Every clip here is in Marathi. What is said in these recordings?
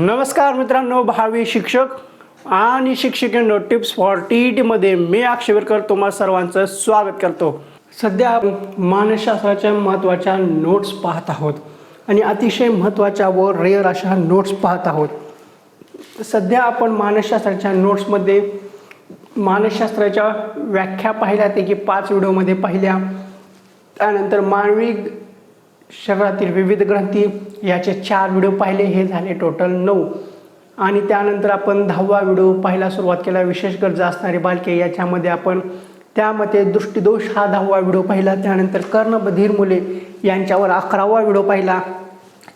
नमस्कार मित्रांनो भावी शिक्षक आणि शिक्षिकेनो टिप्स फॉर टी ई टीमध्ये मी अक्षयवरकर तुम्हा सर्वांचं स्वागत करतो. सध्या आपण मानसशास्त्राच्या महत्त्वाच्या नोट्स पाहत आहोत आणि अतिशय महत्त्वाच्या व रेअर अशा नोट्स पाहत आहोत. सध्या आपण मानसशास्त्राच्या नोट्समध्ये मानसशास्त्राच्या व्याख्या पाहिल्या ते की पाच व्हिडिओमध्ये पाहिल्या. त्यानंतर मानवी शरीरातील विविध ग्रंथी याचे चार व्हिडिओ पाहिले हे झाले टोटल नऊ. आणि त्यानंतर आपण दहावा व्हिडिओ पाहायला सुरुवात केला. विशेष गरजा असणारे बालके याच्यामध्ये आपण त्यामध्ये दृष्टिदोष हा दहावा व्हिडिओ पाहिला. त्यानंतर कर्णबधीर मुले यांच्यावर अकरावा व्हिडिओ पाहिला.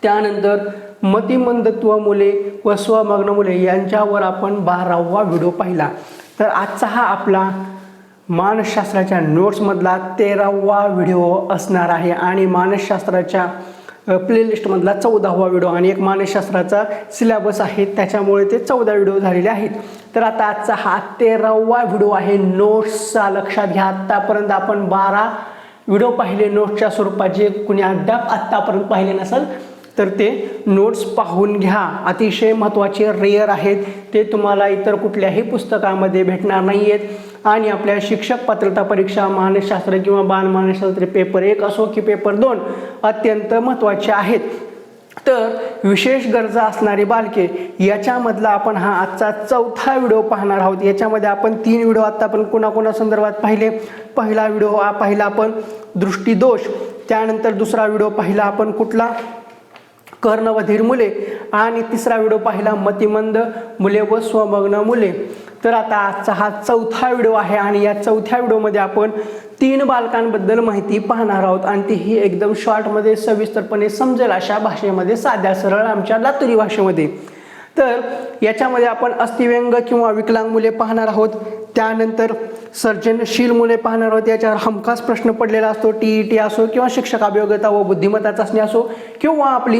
त्यानंतर मतिमंदत्व मुले व स्वमग्न मुले यांच्यावर आपण बारावा व्हिडिओ पाहिला. तर आजचा हा आपला मानसशास्त्राच्या नोट्समधला तेरावा व्हिडिओ असणार आहे आणि मानसशास्त्राच्या प्लेलिस्टमधला चौदावा व्हिडिओ आणि एक मानसशास्त्राचा सिलेबस आहे त्याच्यामुळे ते चौदा व्हिडिओ झालेले आहेत. तर आता आजचा हा तेरावा व्हिडिओ आहे नोट्सचा लक्षात घ्या. आत्तापर्यंत आपण बारा व्हिडिओ पाहिले नोट्सच्या स्वरूपात जे कुणी अद्याप आत्तापर्यंत पाहिले नसेल तर ते नोट्स पाहून घ्या. अतिशय महत्त्वाचे रेअर आहेत. ते तुम्हाला इतर कुठल्याही पुस्तकामध्ये भेटणार नाही आहेत आणि आपल्या शिक्षक पात्रता परीक्षा मानसशास्त्र किंवा बाल मानसशास्त्र पेपर एक असो की पेपर दोन अत्यंत महत्त्वाचे आहेत. तर विशेष गरजा असणारी बालके याच्यामधला आपण हा आजचा चौथा व्हिडिओ पाहणार आहोत. याच्यामध्ये आपण तीन व्हिडिओ आत्ता आपण कोणाकोणा संदर्भात पाहिले. पहिला व्हिडिओ हा पाहिला आपण दृष्टीदोष. त्यानंतर दुसरा व्हिडिओ पाहिला आपण कुठला? कर्णवधीर मुले आणि तिसरा व्हिडिओ पाहिला मतिमंद मुले व स्वमग्न मुले. तर आता आजचा हा चौथा व्हिडिओ आहे आणि या चौथ्या व्हिडिओमध्ये आपण तीन बालकांबद्दल माहिती पाहणार आहोत आणि ती ही एकदम शॉर्टमध्ये सविस्तरपणे समजेल अशा भाषेमध्ये साध्या सरळ आमच्या लातुरी भाषेमध्ये. तर याच्यामध्ये आपण अस्थिव्यंग किंवा विकलांग मुले पाहणार आहोत. त्यानंतर सर्जनशील मुले पाहणार आहोत. याच्यावर हमखास प्रश्न पडलेला असतो. टी ई टी असो किंवा शिक्षक अभियोग्यता व बुद्धिमत्ता चाचणी असो किंवा आपली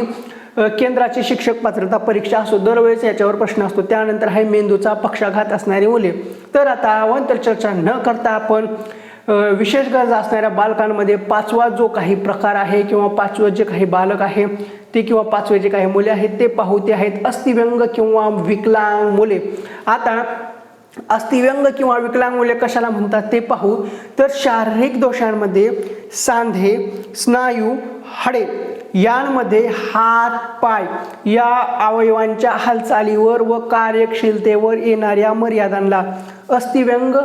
केंद्राची शिक्षक पात्रता परीक्षा असो दरवेळेस याच्यावर प्रश्न असतो. त्यानंतर आहे मेंदूचा पक्षाघात असणारी मुले. तर आता अवांतर चर्चा न करता आपण विशेष गरजा असणाऱ्या बालकांमध्ये पाचवा जो काही प्रकार आहे किंवा पाचवं जे काही बालक आहे ते किंवा पाचवे जे काही मुले आहेत ते पाहुते आहेत अस्थिव्यंग किंवा विकलांग मुले. आता अस्थिव्यंग किंवा विकलांग मुले कशाला म्हणतात ते पाहू. तर शारीरिक दोषांमध्ये सांधे स्नायू हाडे यांमध्ये हात पाय या अवयवांच्या हालचालीवर व कार्यशीलतेवर येणाऱ्या मर्यादांना अस्थिव्यंग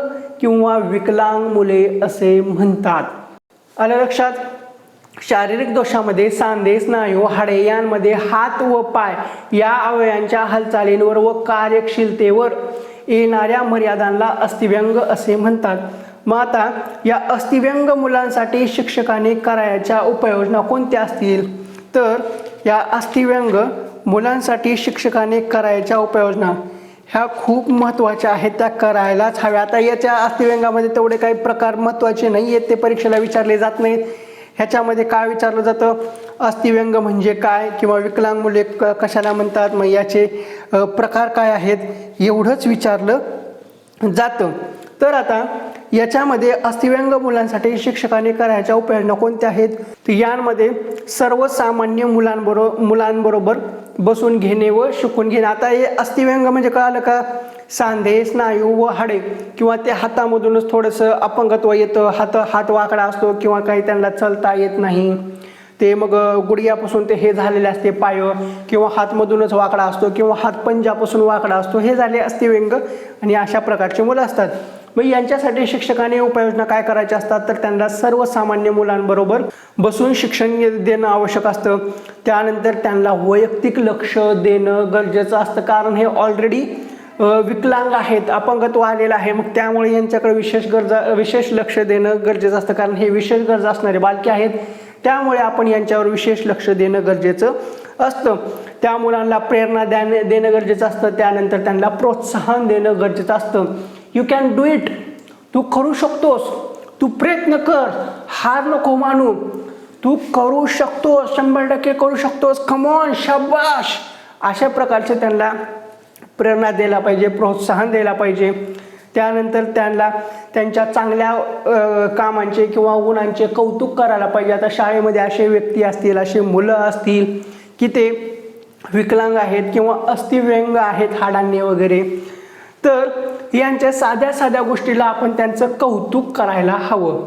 किंवा विकलांग मुले असे म्हणतात. आलं लक्षात? शारीरिक दोषामध्ये सांधे स्नायू हाडे यांमध्ये हात व पाय या अवयवांच्या हालचालींवर व कार्यशीलतेवर येणाऱ्या मर्यादांना अस्थिव्यंग असे म्हणतात. मग आता या अस्थिव्यंग मुलांसाठी शिक्षकाने करायच्या उपाययोजना कोणत्या असतील? तर या अस्थिव्यंग मुलांसाठी शिक्षकाने करायच्या उपाययोजना. ह्या खूप महत्त्वाच्या आहेत त्या करायलाच हव्या. आता याच्या अस्थिव्यंगामध्ये तेवढे काही प्रकार महत्त्वाचे नाही आहेत ते परीक्षेला विचारले जात नाहीत. ह्याच्यामध्ये काय विचारलं जातं? अस्थिव्यंग म्हणजे काय किंवा विकलांग मुले क कशाला म्हणतात? मग याचे प्रकार काय आहेत एवढंच विचारलं जातं. तर आता याच्यामध्ये अस्थिव्यंग मुलांसाठी शिक्षकाने करायच्या उपाययोजना कोणत्या आहेत? तर यांमध्ये सर्वसामान्य मुलांबरोबर मुलांबरोबर बसून घेणे व शिकून घेणे. आता हे अस्थिव्यंग म्हणजे कळालं का? सांधे स्नायू व हाडे किंवा ते हातामधूनच थोडंसं अपंगत्व येतं. हात हात वाकडा असतो किंवा काही त्यांना चलता येत नाही. ते मग गुडघ्यापासून ते हे झालेले असते पाय किंवा हातमधूनच वाकडा असतो किंवा हात पंजापासून वाकडा असतो हे झाले असते व्यंग आणि अशा प्रकारचे मुलं असतात. मग यांच्यासाठी शिक्षकाने उपाययोजना काय करायच्या असतात? तर त्यांना सर्वसामान्य मुलांबरोबर बसून शिक्षण देणं आवश्यक असतं. त्यानंतर त्यांना वैयक्तिक लक्ष देणं गरजेचं असतं. कारण हे ऑलरेडी विकलांग आहेत अपंगत्व आलेलं आहे. मग त्यामुळे यांच्याकडे विशेष गरजा विशेष लक्ष देणं गरजेचं असतं. कारण हे विशेष गरजा असणारे बालके आहेत. त्यामुळे आपण यांच्यावर विशेष लक्ष देणं गरजेचं असतं. त्या मुलांना प्रेरणा द्याने देणं गरजेचं असतं. त्यानंतर त्यांना प्रोत्साहन देणं गरजेचं असतं. यू कॅन डू इट तू करू शकतोस. तू प्रयत्न कर. हार नको मानू. तू करू शकतोस. शंभर टक्के करू शकतोस. कमॉन शब्बाश अशा प्रकारचे त्यांना प्रेरणा द्यायला पाहिजे प्रोत्साहन द्यायला पाहिजे. त्यानंतर त्यांना त्यांच्या चांगल्या कामांचे किंवा गुणांचे कौतुक करायला पाहिजे. आता शाळेमध्ये असे व्यक्ती असतील असे मुलं असतील की ते विकलांग आहेत किंवा अस्थिव्यंग आहेत हाडांनी वगैरे तर यांच्या साध्या साध्या गोष्टीला आपण त्यांचं कौतुक करायला हवं.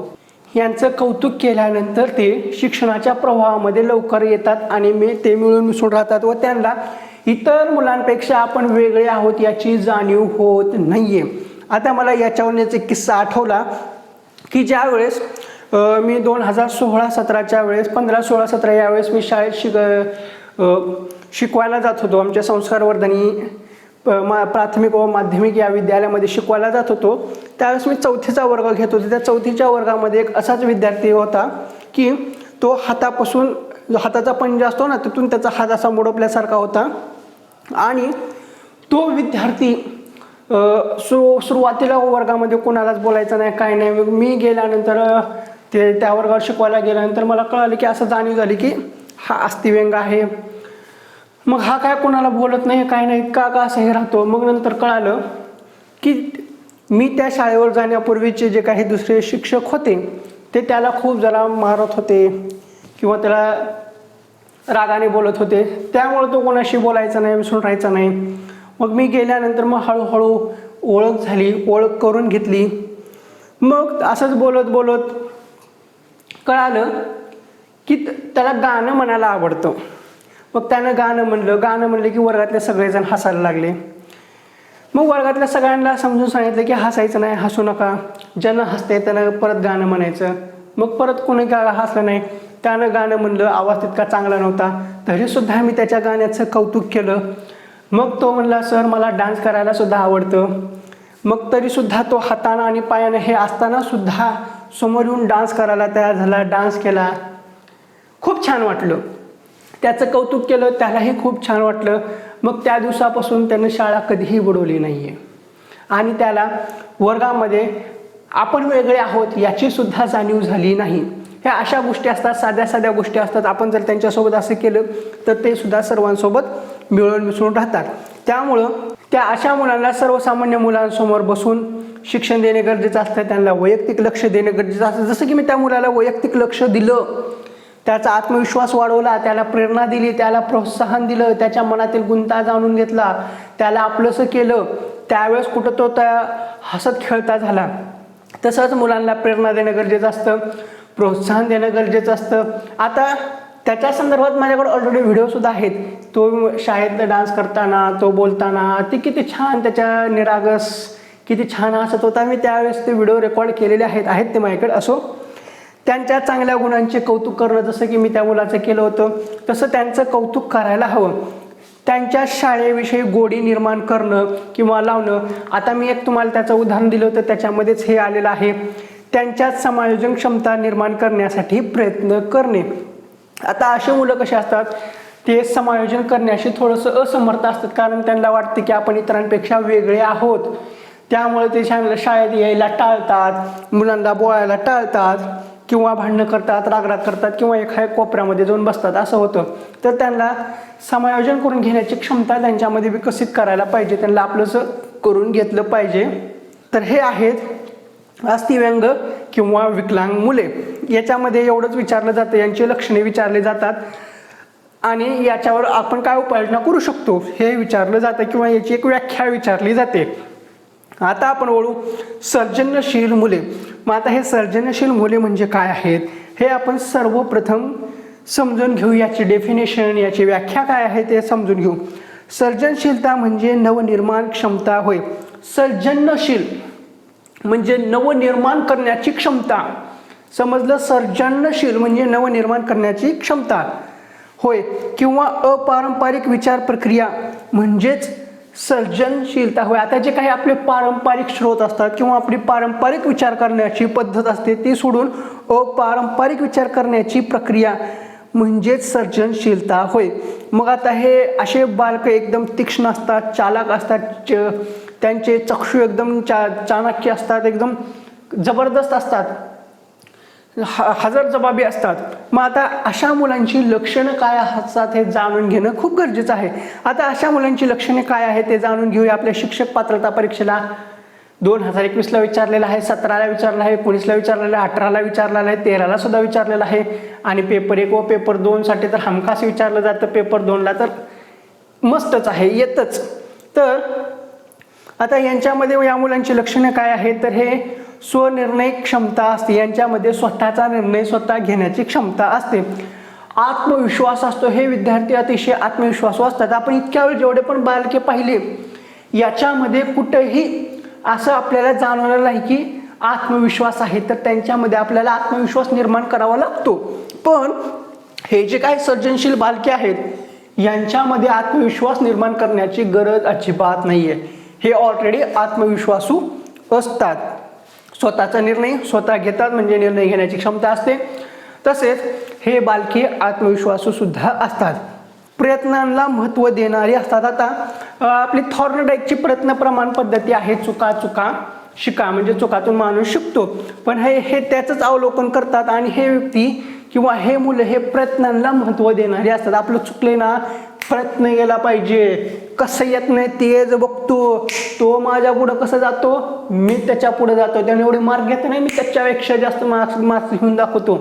यांचं कौतुक केल्यानंतर ते शिक्षणाच्या प्रवाहामध्ये लवकर येतात आणि मी ते मिळून मिसळून राहतात व त्यांना इतर मुलांपेक्षा आपण वेगळे आहोत याची जाणीव होत नाही आहे आता मला याच्यावरच एक किस्सा आठवला की ज्या वेळेस मी दोन हजार सोळा सतराच्या वेळेस पंधरा सोळा सतरा यावेळेस मी शाळेत शिक शिकवायला जात होतो. आमच्या संस्कारवर्धनी प- मा प्राथमिक व माध्यमिक या विद्यालयामध्ये शिकवायला जात होतो. त्यावेळेस मी चौथीचा वर्ग घेत होतो. त्या चौथीच्या वर्गामध्ये एक असाच विद्यार्थी होता की तो हातापासून जो हाताचा पंजा असतो ना तिथून त्याचा हात असा मोडपल्यासारखा होता. आणि तो विद्यार्थी सुरू सु सुरुवातीला वर्गामध्ये कोणालाच बोलायचं नाही काय नाही. मग मी गेल्यानंतर ते त्या वर्गावर शिकवायला गेल्यानंतर मला कळालं की असं जाणीव झाली की हा अस्थिव्यंग आहे. मग हा काय कोणाला बोलत नाही काय नाही का का असं हे राहतो? मग नंतर कळालं की मी त्या शाळेवर जाण्यापूर्वीचे जे काही दुसरे शिक्षक होते ते त्याला खूप जरा मारत होते किंवा त्याला रागाने बोलत होते. त्यामुळे तो कोणाशी बोलायचा नाही विसरून राहायचा नाही. मग मी गेल्यानंतर मग हळूहळू ओळख झाली ओळख करून घेतली. मग असंच बोलत बोलत कळालं की त्याला गाणं म्हणायला आवडतं. मग त्यानं गाणं म्हणलं गाणं म्हणलं की वर्गातले सगळेजण हसायला लागले. मग वर्गातल्या सगळ्यांना समजून सांगितलं की हसायचं नाही हसू नका. ज्यांना हसते त्यानं परत गाणं म्हणायचं. मग परत कोणी गा हसलं नाही. त्यानं गाणं म्हणलं आवाज तितका चांगला नव्हता. तरीसुद्धा मी त्याच्या गाण्याचं कौतुक केलं. मग तो म्हणला सर मला डान्स करायला सुद्धा आवडतं. मग तरीसुद्धा तो हातानं आणि पायानं हे असताना सुद्धा समोर येऊन डान्स करायला तयार झाला डान्स केला. खूप छान वाटलं. त्याचं कौतुक केलं त्यालाही खूप छान वाटलं. मग त्या दिवसापासून त्यानं शाळा कधीही बुडवली नाही आहे आणि त्याला वर्गामध्ये आपण वेगळे आहोत याची सुद्धा जाणीव झाली नाही. ह्या अशा गोष्टी असतात साध्या साध्या गोष्टी असतात. आपण जर त्यांच्यासोबत असं केलं तर ते सुद्धा सर्वांसोबत मिळून मिसळून राहतात. त्यामुळं त्या अशा मुलांना सर्वसामान्य मुलांसमोर बसून शिक्षण देणे गरजेचं असतं त्यांना वैयक्तिक लक्ष देणं गरजेचं असतं. जसं की मी त्या मुलाला वैयक्तिक लक्ष दिलं त्याचा आत्मविश्वास वाढवला त्याला प्रेरणा दिली त्याला प्रोत्साहन दिलं त्याच्या मनातील गुंता जाणून घेतला त्याला आपलंसं केलं त्यावेळेस कुठं तो त्या हसत खेळता झाला. तसंच मुलांना प्रेरणा देणं गरजेचं असतं प्रोत्साहन देणं गरजेचं असतं. आता त्याच्या संदर्भात माझ्याकडे ऑलरेडी व्हिडिओसुद्धा आहेत. तो शाळेत डान्स करताना तो बोलताना ते किती छान त्याच्या निरागस किती छान असत होता मी त्यावेळेस ते व्हिडिओ रेकॉर्ड केलेले आहेत आहेत ते माझ्याकडे असो. त्यांच्या चांगल्या गुणांचे कौतुक करणं जसं की मी त्या मुलाचं केलं होतं तसं त्यांचं कौतुक करायला हवं. त्यांच्या शाळेविषयी गोडी निर्माण करणं किंवा लावणं. आता मी एक तुम्हाला त्याचं उदाहरण दिलं होतं त्याच्यामध्येच हे आलेलं आहे. त्यांच्यात समायोजन क्षमता निर्माण करण्यासाठी प्रयत्न करणे. आता असे मुलं कसे असतात? ते समायोजन करण्याशी थोडंसं असमर्थ असतात. कारण त्यांना वाटतं की आपण इतरांपेक्षा वेगळे आहोत. त्यामुळे ते शाळेला शाळेत यायला टाळतात मुलांना बोलायला टाळतात किंवा भांडणं करतात रागराग करतात किंवा एखाद्या कोपऱ्यामध्ये जाऊन बसतात. असं होतं. तर त्यांना समायोजन करून घेण्याची क्षमता त्यांच्यामध्ये विकसित करायला पाहिजे. त्यांना आपलंसं करून घेतलं पाहिजे. तर हे आहेत अस्थिव्यंग किंवा विकलांग मुले. याच्यामध्ये एवढंच विचारलं जातं. यांची लक्षणे विचारले जातात. आणि याच्यावर आपण काय उपाययोजना करू शकतो हे विचारलं जातं किंवा याची एक व्याख्या विचारली जाते. आता आपण वळू सर्जनशील मुले. मग आता हे सर्जनशील मुले म्हणजे काय आहेत? हे आपण सर्वप्रथम समजून घेऊ याची डेफिनेशन याची व्याख्या काय आहे ते समजून घेऊ. सर्जनशीलता म्हणजे नवनिर्माण क्षमता होय. सर्जनशील म्हणजे नवनिर्माण करण्याची क्षमता. समजलं? सर्जनशील म्हणजे नवनिर्माण करण्याची क्षमता. होय किंवा अपारंपरिक विचार प्रक्रिया म्हणजेच सर्जनशीलता होय. आता जे काही आपले पारंपरिक स्रोत असतात किंवा आपली पारंपरिक विचार करण्याची पद्धत असते ती सोडून अपारंपरिक विचार करण्याची प्रक्रिया म्हणजेच सर्जनशीलता होय. मग आता हे असे बालक एकदम तीक्ष्ण असतात चालाक असतात च त्यांचे चक्षु एकदम चा चाणक्य असतात एकदम जबरदस्त असतात. हजार जबाबी असतात. मग आता अशा मुलांची लक्षणं काय असतात हे जाणून घेणं खूप गरजेचं आहे. आता अशा मुलांची लक्षणे काय आहेत ते जाणून घेऊया आपल्या शिक्षक पात्रता परीक्षेला. दोन हजार एकवीसला विचारलेलं आहे सतराला विचारलं आहे एकोणीसला विचारलेलं आहे अठराला विचारलेलं आहे तेराला सुद्धा विचारलेलं आहे. आणि पेपर एक व पेपर दोनसाठी तर हमखास विचारलं जातं पेपर दोनला तर मस्तच आहे येतच. तर आता यांच्यामध्ये या मुलांची लक्षणं काय आहेत? तर हे स्वनिर्णय क्षमता असते. यांच्यामध्ये स्वतःचा निर्णय स्वतः घेण्याची क्षमता असते. आत्मविश्वास असतो. हे विद्यार्थी अतिशय आत्मविश्वासू असतात. आपण इतक्या वेळ जेवढे पण बालके पाहिले याच्यामध्ये कुठेही असं आपल्याला जाणवलं नाही की आत्मविश्वास आहे. तर त्यांच्यामध्ये आपल्याला आत्मविश्वास निर्माण करावा लागतो. पण हे जे काही सर्जनशील बालके आहेत यांच्यामध्ये आत्मविश्वास निर्माण करण्याची गरज अजिबात नाही आहे हे ऑलरेडी आत्मविश्वासू असतात. स्वतःचा निर्णय स्वतः घेतात म्हणजे निर्णय घेण्याची क्षमता असते. तसेच हे बालके आत्मविश्वासू सुद्धा असतात. प्रयत्नांना महत्त्व देणारी असतात. आता आपली थॉर्नडाईकची प्रयत्न प्रमाण पद्धती आहे चुका चुका शिका म्हणजे चुकातून माणूस शिकतो. पण हे हे त्याचंच अवलोकन करतात आणि हे व्यक्ती किंवा हे मुलं हे प्रयत्नांना महत्त्व देणारे असतात. आपलं चुकले ना प्रयत्न केला पाहिजे. कसं येत नाही तेच बघतो. तो माझ्या पुढं कसं जातो? मी त्याच्या पुढे जातो. त्याने एवढे मार्क घेत नाही मी त्याच्यापेक्षा जास्त मार्क्स मार्क्स घेऊन दाखवतो.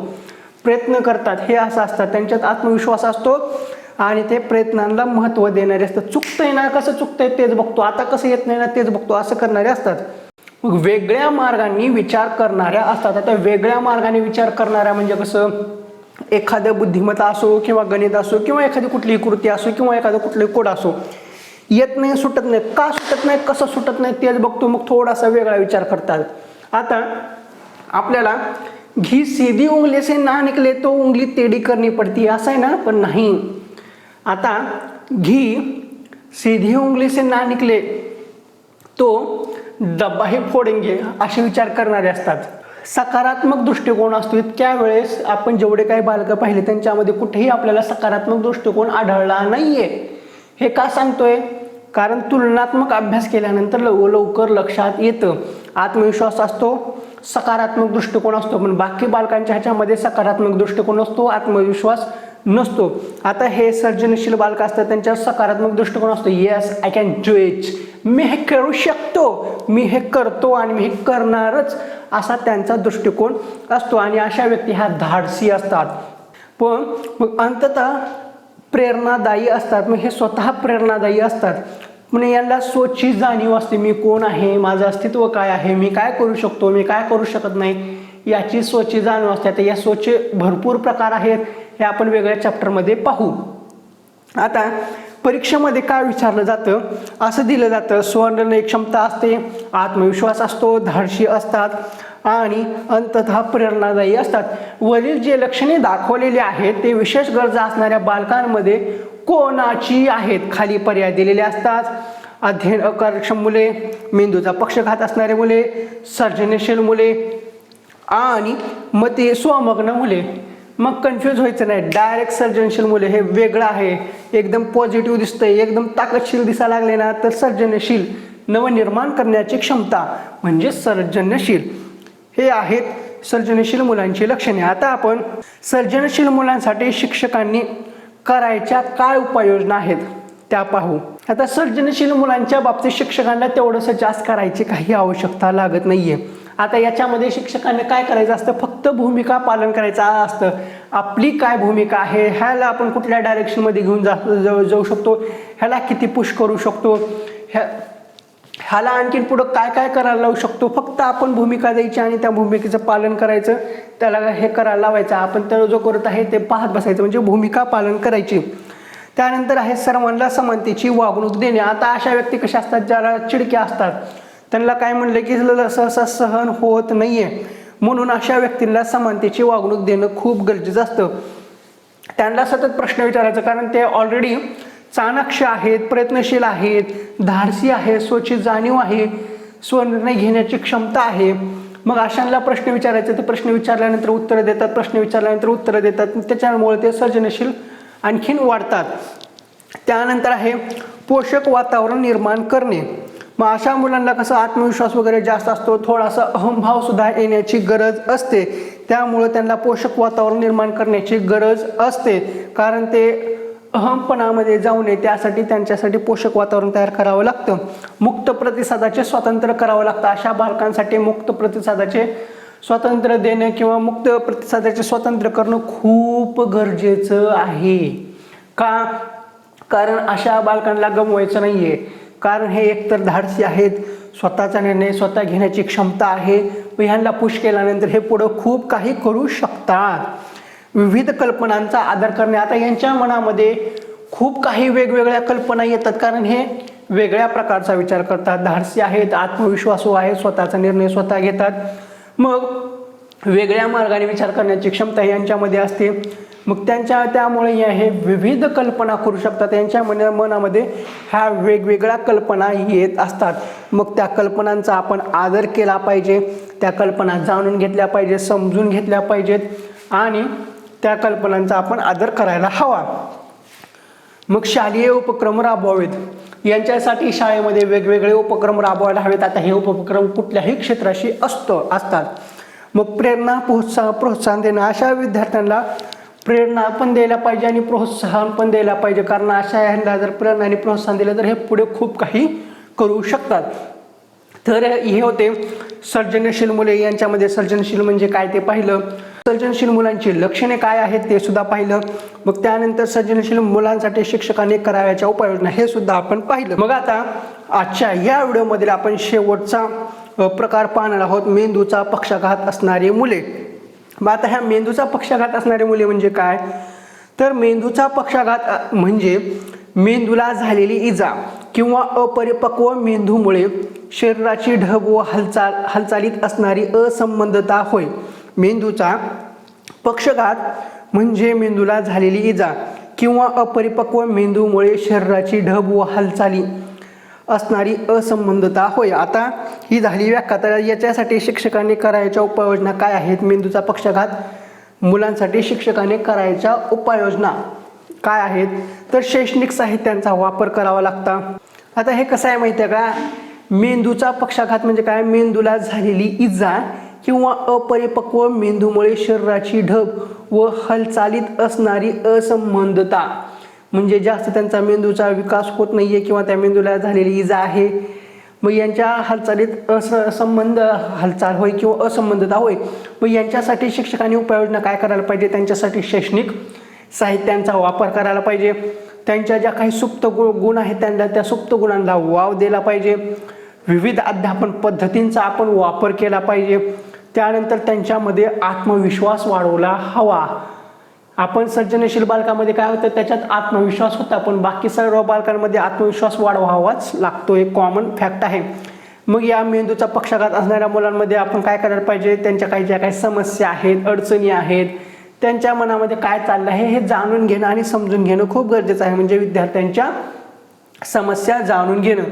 प्रयत्न करतात. हे असं असतात त्यांच्यात आत्मविश्वास असतो. आणि ते प्रयत्नांना महत्त्व देणारे असतात. चुकतंय ना कसं चुकतंय तेच बघतो. आता कसं येत नाही ना तेच बघतो. असं करणारे असतात. मग वेगळ्या मार्गाने विचार करणाऱ्या असतात. आता वेगळ्या मार्गाने विचार करणाऱ्या म्हणजे कसं? एखादं बुद्धिमत्ता असो किंवा गणित असो किंवा एखादी कुठलीही कृती असो किंवा एखादं कुठलंही कोड असो येत नाही सुटत नाही. का सुटत नाही कसं सुटत नाही तेच बघतो. मग थोडासा वेगळा विचार करतात. आता आपल्याला घी सीधी उंगली से ना निकले तो उंगली टेढ़ी करणी पड़ती. असं आहे ना? पण नाही. आता घी सीधी उंगली से ना निकले तो डब्बाही फोडेंगे असे विचार करणारे असतात. सकारात्मक दृष्टिकोन असतो. इतक्या वेळेस आपण जेवढे काही बालकं पाहिले त्यांच्यामध्ये कुठेही आपल्याला सकारात्मक दृष्टिकोन आढळला नाहीये. हे का सांगतोय? कारण तुलनात्मक अभ्यास केल्यानंतर लव लवकर लक्षात येतं. आत्मविश्वास असतो सकारात्मक दृष्टिकोन असतो. पण बाकी बालकांच्या ह्याच्यामध्ये सकारात्मक दृष्टिकोन असतो आत्मविश्वास नसतो. आता हे सर्जनशील बालक असतात त्यांच्यावर सकारात्मक दृष्टिकोन असतो. Yes I can do it मी हे करू शकतो. मी हे करतो आणि मी हे करणारच असा त्यांचा दृष्टिकोन असतो. आणि अशा व्यक्ती ह्या धाडसी असतात. पण मग अंततः प्रेरणादायी असतात. मग हे स्वतः प्रेरणादायी असतात. म्हणजे यांना स्वची जाणीव असते. मी कोण आहे? माझं अस्तित्व काय आहे? मी काय करू शकतो? मी काय करू शकत नाही? याची स्वची जाणीव असते. आता या स्वचे भरपूर प्रकार आहेत. हे आपण वेगळ्या चॅप्टरमध्ये पाहू. आता परीक्षेमध्ये काय विचारलं जातं? असं दिलं जातं स्वर्णनय क्षमता असते आत्मविश्वास असतो धाडशी असतात आणि अंततः प्रेरणादायी असतात. वरील जे लक्षणे दाखवलेली आहेत ते विशेष गरजा असणाऱ्या बालकांमध्ये कोणाची आहेत? खाली पर्याय दिलेले असतात. अध्ययन अकार्यक्षम मुले मेंदूचा पक्षघात असणारे मुले सर्जनशील मुले आणि मते स्वमग्न मुले. मग कन्फ्यूज व्हायचं नाही. डायरेक्ट सर्जनशील मुले हे वेगळं आहे. एकदम पॉझिटिव्ह दिसतंय एकदम ताकदशील दिसायला लागले ना तर सर्जनशील नवनिर्माण करण्याची क्षमता म्हणजे सर्जनशील हे आहेत सर्जनशील मुलांची लक्षणे. आता आपण सर्जनशील मुलांसाठी शिक्षकांनी करायच्या काय उपाययोजना आहेत त्या पाहू. आता सर्जनशील मुलांच्या बाबतीत शिक्षकांना तेवढंसं जास्त करायची काही आवश्यकता लागत नाहीये. आता याच्यामध्ये शिक्षकांनी काय करायचं असतं? फक्त भूमिका पालन करायचं असतं. आपली काय भूमिका आहे? ह्याला आपण कुठल्या डायरेक्शनमध्ये घेऊन जा जाऊ जाऊ शकतो? ह्याला किती पुश करू शकतो? ह्या ह्याला आणखीन पुढं काय काय करायला लावू शकतो? फक्त आपण भूमिका द्यायची आणि त्या भूमिकेचं पालन करायचं. त्याला हे करायला लावायचं. आपण तर जो करत आहे ते पाहत बसायचं. म्हणजे भूमिका पालन करायची. त्यानंतर आहे सर्वांना समानतेची वागणूक देणे. आता अशा व्यक्ती कशा असतात? ज्याला चिडक्या असतात. त्यांना काय म्हणलं की सहसा सहन होत नाहीये. म्हणून अशा व्यक्तींना समानतेची वागणूक देणं खूप गरजेचं असतं. त्यांना सतत प्रश्न विचारायचा कारण ते ऑलरेडी चाणाक्ष आहेत प्रयत्नशील आहेत धाडसी आहेत स्वची जाणीव आहे स्वनिर्णय घेण्याची क्षमता आहे. मग अशांना प्रश्न विचारायचे ते प्रश्न विचारल्यानंतर उत्तरं देतात प्रश्न विचारल्यानंतर उत्तरं देतात. त्याच्यामुळे ते सर्जनशील आणखीन वाढतात. त्यानंतर आहे पोषक वातावरण निर्माण करणे. मग अशा मुलांना कसं आत्मविश्वास वगैरे जास्त असतो थोडासा अहमभाव सुद्धा येण्याची गरज असते. त्यामुळं त्यांना पोषक वातावरण निर्माण करण्याची गरज असते. कारण ते अहमपणामध्ये जाऊ नये त्यासाठी त्यांच्यासाठी पोषक वातावरण तयार करावं लागतं. मुक्त प्रतिसादाचे स्वातंत्र्य करावं लागतं. अशा बालकांसाठी मुक्त प्रतिसादाचे स्वातंत्र्य देणं किंवा मुक्त प्रतिसादाचे स्वातंत्र्य करणं खूप गरजेचं आहे. का? कारण अशा बालकांना गमवायचं नाही आहे कारण हे एकतर धाडसी आहेत स्वतःचा निर्णय स्वतः घेण्याची क्षमता आहे व ह्यांना पुश केल्यानंतर हे पुढं खूप काही करू शकतात. विविध कल्पनांचा आदर करणे आता यांच्या मनामध्ये खूप काही वेगवेगळ्या कल्पना येतात कारण हे वेगळ्या प्रकारचा विचार करतात. धाडसी आहेत आत्मविश्वासू आहेत स्वतःचा निर्णय स्वतः घेतात. मग वेगळ्या मार्गाने विचार करण्याची क्षमता यांच्यामध्ये असते. मग त्यांच्या त्यामुळे या हे विविध कल्पना करू शकतात. यांच्या मन मनामध्ये ह्या वेगवेगळ्या कल्पना येत असतात. मग त्या कल्पनांचा आपण आदर केला पाहिजे. त्या कल्पना जाणून घेतल्या पाहिजे समजून घेतल्या पाहिजेत आणि त्या कल्पनांचा आपण आदर करायला हवा. मग शालेय उपक्रम राबवावेत. यांच्यासाठी शाळेमध्ये वेगवेगळे उपक्रम राबवायला हवेत. आता हे उपक्रम कुठल्याही क्षेत्राशी असतं असतात. मग प्रेरणा प्रोत्साह प्रोत्साहन देणं अशा विद्यार्थ्यांना प्रेरणा पण द्यायला पाहिजे आणि प्रोत्साहन पण द्यायला पाहिजे. कारण अशा ह्यांना जर प्रेरणा आणि प्रोत्साहन दिलं तर हे पुढे खूप काही करू शकतात. तर हे होते सर्जनशील मुले. यांच्यामध्ये सर्जनशील म्हणजे काय ते पाहिलं. सर्जनशील मुलांची लक्षणे काय आहेत ते सुद्धा पाहिलं. मग त्यानंतर सर्जनशील मुलांसाठी शिक्षकांनी करावयाच्या उपाययोजना हे सुद्धा आपण पाहिलं. मग आता आजच्या या व्हिडिओमधील आपण शेवटचा प्रकार पाहणार आहोत. मेंदूचा पक्षाघात असणारी मुले. मग आता ह्या मेंदूचा पक्षाघात असणारे मुले म्हणजे काय? तर म्हणजे मेंदूचा पक्षाघात म्हणजे मेंदूला झालेली इजा किंवा अपरिपक्व मेंदूमुळे शरीराची ढब व हालचाल हालचालीत असणारी असंबंधता होय. मेंदूचा पक्षघात म्हणजे मेंदूला झालेली इजा किंवा अपरिपक्व मेंदूमुळे शरीराची ढब व हालचाली असणारी असंबंधता. होय आता ही झाली व्याख्या. तर याच्यासाठी शिक्षकांनी करायच्या उपाययोजना काय आहेत? मेंदूचा पक्षाघात मुलांसाठी शिक्षकांनी करायच्या उपाययोजना काय आहेत? तर शैक्षणिक साहित्यांचा वापर करावा लागता. आता हे कसं आहे माहिती आहे का? मेंदूचा पक्षाघात म्हणजे काय? मेंदूला झालेली इजा किंवा अपरिपक्व मेंदूमुळे शरीराची ढब व हालचालीत असणारी असंबंधता. म्हणजे जास्त त्यांचा मेंदूचा विकास होत नाही आहे किंवा त्या मेंदूला झालेली इजा आहे. मग यांच्या हालचालीत असंबंध संबंध हालचाल होय किंवा असंबंधता होय. मग यांच्यासाठी शिक्षकांनी उपाययोजना काय करायला पाहिजे? त्यांच्यासाठी शैक्षणिक साहित्यांचा वापर करायला पाहिजे. त्यांच्या ज्या काही सुप्त गु गुण आहेत त्यांना त्या सुप्त गुणांना वाव दिला पाहिजे. विविध अध्यापन पद्धतींचा आपण वापर केला पाहिजे. त्यानंतर त्यांच्यामध्ये आत्मविश्वास वाढवला हवा. आपण सर्जनशील बालकामध्ये काय होतं? त्याच्यात आत्मविश्वास होता पण बाकी सर्व बालकांमध्ये आत्मविश्वास वाढवावाच लागतो. एक कॉमन फॅक्ट आहे. मग या मेंदूचा पक्षाघात असणाऱ्या मुलांमध्ये आपण काय करायला पाहिजे? त्यांच्या काही ज्या काही समस्या आहेत अडचणी आहेत त्यांच्या मनामध्ये काय चाललं आहे हे जाणून घेणं आणि समजून घेणं खूप गरजेचं आहे. म्हणजे विद्यार्थ्यांच्या समस्या जाणून घेणं.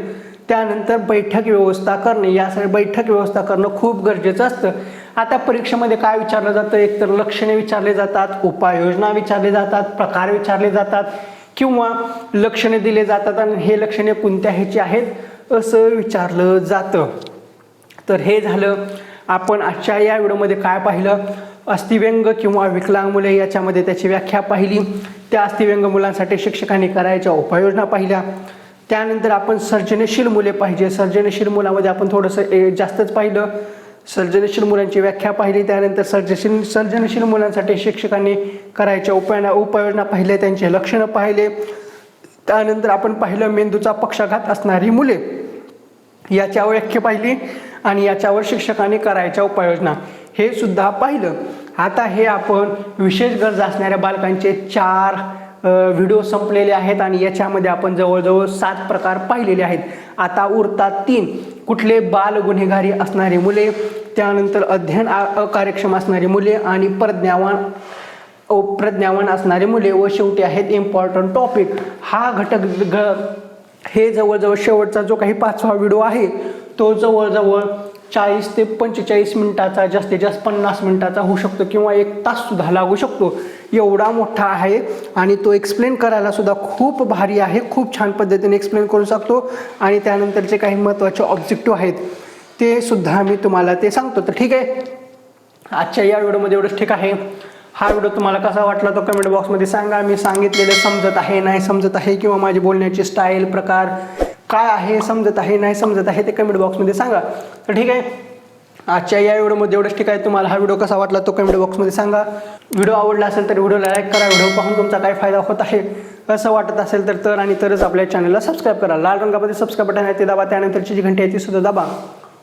त्यानंतर बैठक व्यवस्था करणे. यासाठी बैठक व्यवस्था करणं खूप गरजेचं असतं. आता परीक्षेमध्ये काय विचारलं जातं? एकतर लक्षणे विचारले जातात उपाययोजना विचारले जातात प्रकार विचारले जातात किंवा लक्षणे दिले जातात आणि हे लक्षणे कोणत्या ह्याची आहेत? असं विचारलं जातं. तर हे झालं. आपण आजच्या या व्हिडिओमध्ये काय पाहिलं? अस्थिव्यंग किंवा विकलांग मुले याच्यामध्ये त्याची व्याख्या पाहिली. त्या अस्थिव्यंग मुलांसाठी शिक्षकांनी करायच्या उपाययोजना पाहिल्या. त्यानंतर आपण सर्जनशील मुले पाहिजे. सर्जनशील मुलामध्ये आपण थोडंसं ए- जास्तच पाहिलं. सर्जनशील मुलांची व्याख्या पाहिली त्यानंतर सर्जशील सर्जनशील मुलांसाठी शिक्षकांनी करायच्या उपाय उपाययोजना पाहिल्या त्यांचे लक्षणं पाहिले. त्यानंतर आपण पाहिलं मेंदूचा पक्षाघात असणारी मुले. याच्यावर व्याख्या पाहिली आणि याच्यावर शिक्षकांनी करायच्या उपाययोजना. हे सुद्धा पाहिलं. आता हे आपण विशेष गरजा असणाऱ्या बालकांचे चार व्हिडिओ संपलेले आहेत आणि याच्यामध्ये आपण जवळजवळ सात प्रकार पाहिलेले आहेत. आता उरतात तीन. कुठले बाल गुन्हेगारी असणारी मुले त्यानंतर अध्ययन अकार्यक्षम असणारी मुले आणि प्रज्ञावान प्रज्ञावान असणारे मुले व शेवटी आहेत इम्पॉर्टंट टॉपिक हा घटक ग हे जवळजवळ शेवटचा जो काही पाचवा व्हिडिओ आहे तो जवळजवळ चाळीस ते पंचेचाळीस मिनिटाचा जास्तीत जास्त पन्नास मिनिटाचा होऊ शकतो किंवा एक तास सुद्धा लागू शकतो. एवढा मोठा आहे आणि तो एक्सप्लेन करायला सुद्धा खूप भारी आहे खूप छान पद्धतीने एक्सप्लेन करू शकतो. आणि त्यानंतरचे काही महत्त्वाचे ऑब्जेक्टिव्ह आहेत ते सुद्धा मी तुम्हाला ते सांगतो. तर ठीक आहे. आजच्या या व्हिडिओमध्ये एवढंच ठीक आहे. हा व्हिडिओ तुम्हाला कसा वाटला तो कमेंट बॉक्समध्ये सांगा. मी सांगितलेलं समजत आहे नाही समजत आहे किंवा माझी बोलण्याची स्टाईल प्रकार काय आहे समजत आहे नाही समजत आहे ते कमेंट बॉक्समध्ये सांगा. तर ठीक आहे. आजच्या या व्हिडिओमध्ये एवढंच. ठीक आहे तुम्हाला हा व्हिडिओ कसा वाटला तो कमेंट बॉक्समध्ये सांगा. व्हिडिओ आवडला असेल तर व्हिडिओला लाईक करा. व्हिडिओ पाहून तुमचा काय फायदा होत आहे? असं वाटत असेल तर तर आणि तरच आपल्या चॅनलला सबस्क्राईब करा. लाल रंगामध्ये सबस्क्राईब बटन आहे ते दाबा. त्यानंतरची जी घंटी आहे ती सुद्धा दाबा.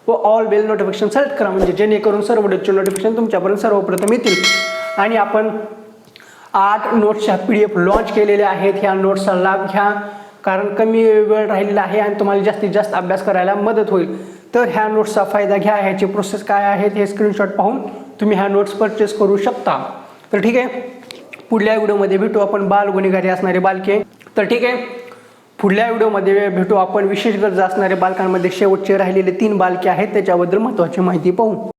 व ऑल बेल नोटिफिकेशन सेलेक्ट करा. म्हणजे जेणेकरून सर्व व्हिडिओचे नोटिफिकेशन तुमच्यापर्यंत सर्वप्रथम येतील. आणि आपण आठ नोट्सच्या पी डी एफ लॉन्च केलेल्या आहेत. ह्या नोट्सचा लाभ घ्या. कारण कमी वेळ राहिलेला आहे आणि तुम्हाला जास्तीत जास्त अभ्यास करायला मदत होईल. तर ह्या नोट्सचा फायदा घ्या ह्याची प्रोसेस काय आहे हे स्क्रीनशॉट पाहून तुम्ही ह्या नोट्स परचेस करू शकता. तर ठीक आहे पुढल्या व्हिडिओमध्ये भेटू आपण बाल गुन्हेगारी असणारे बालके. तर ठीक आहे पुढल्या व्हिडिओमध्ये भेटू आपण विशेष गरजा असणारे बालकांमध्ये शेवटचे राहिलेले तीन बालके आहेत त्याच्याबद्दल महत्त्वाची माहिती पाहू.